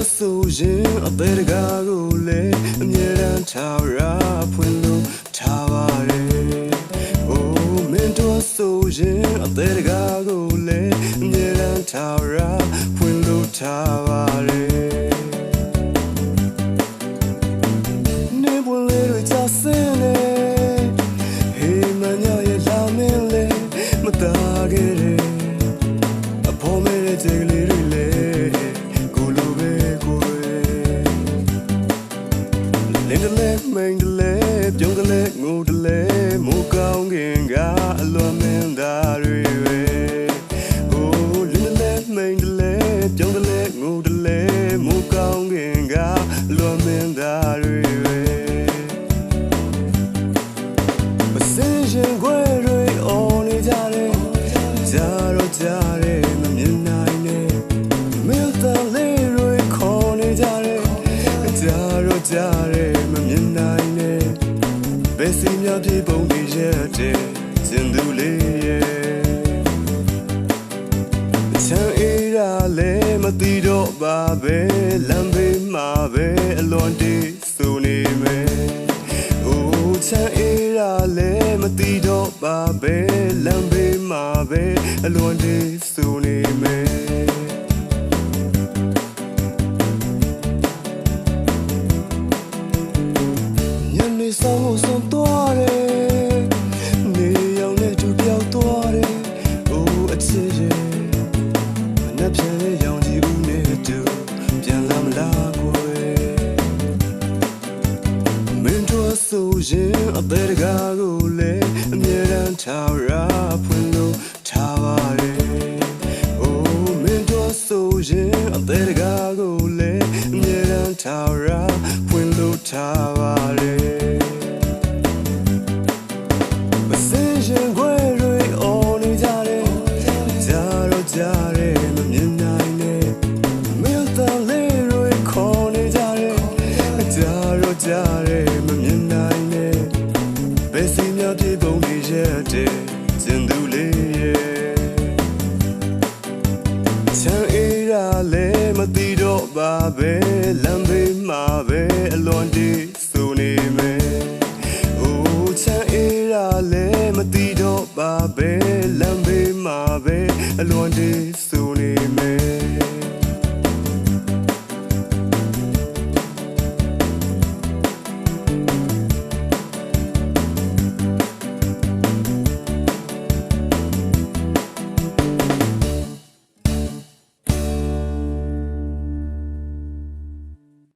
တော်ဆိုရင်အသေးတကားကိုလည်းအမြဲတမ်းထားရဖွင့်လို့ထားပါတယ်။အိုးမင်းတော်ဆိုရင်အသေးတကားကိုလည်းအမြဲတမ်းထားရဖွင့်လို့ထားပါတယ်။နေပွင့်လေးတွေကြဆင်းနေဟေးမညာရဲ့လာမင်းလေးမသားခဲ့တယ်အဖေမေတဲ့ လင်းတလဲမိန်တလဲပြုံးကလေးငိုတလဲမိုးကောင်းခင်ကအလွန်မင်းသားတွေပဲဟိုးလင်းတလဲမိန်တလဲပြုံးကလေးငိုတလဲမိုးကောင်းခင်ကအလွန်မင်းသားတွေပဲမစင်ရှင်ခွဲ ပြေပုံတွေရက်တယ်စင်သူလေးရဲ့ချမ်းအေးရလဲမသိတော့ပါပဲလမ်းဘေးမှာပဲအလွန်တေးဆိုနေမယ်အိုးချမ်းအေးရလဲမသိတော့ပါပဲလမ်းဘေးမှာပဲအလွန်တည်းဆိုနေမယ် သွားတယ်နေရောင်နဲ့တူပြောက်သွားတယ်အိုးအချစ်ရဲ့မနှက်ပြန်ရဲ့ရောင်ကြီးဦးနဲ့တူပြန်လာမလားကိုယ်မင်းတို့ဆိုရင်အသေးတကားကိုလည်းအမြဲတမ်းထားရဖွင့်လို့ထားပါတယ်။အိုးမင်းတို့ဆိုရင် ကြာတယ်မမြင်နိုင်နဲ့မင်းသားလေးတွေခေါ်နေကြတယ်။ကြာတော့ကြာတယ်မမြင်နိုင်နဲ့ဘယ်စီများပြေပုံတွေရက်တယ်စင်သူလေးရဲ့ချမ်းအေးရလဲမသိတော့ပါပဲလမ်းဘေးမှာပဲအလွန်တေးဆိုနေမယ်။အိုးချမ်းအေးရလဲမသိတော့ပါပဲလမ်းဘေးမှာ ပဲအလွန်တေးဆိုနေမ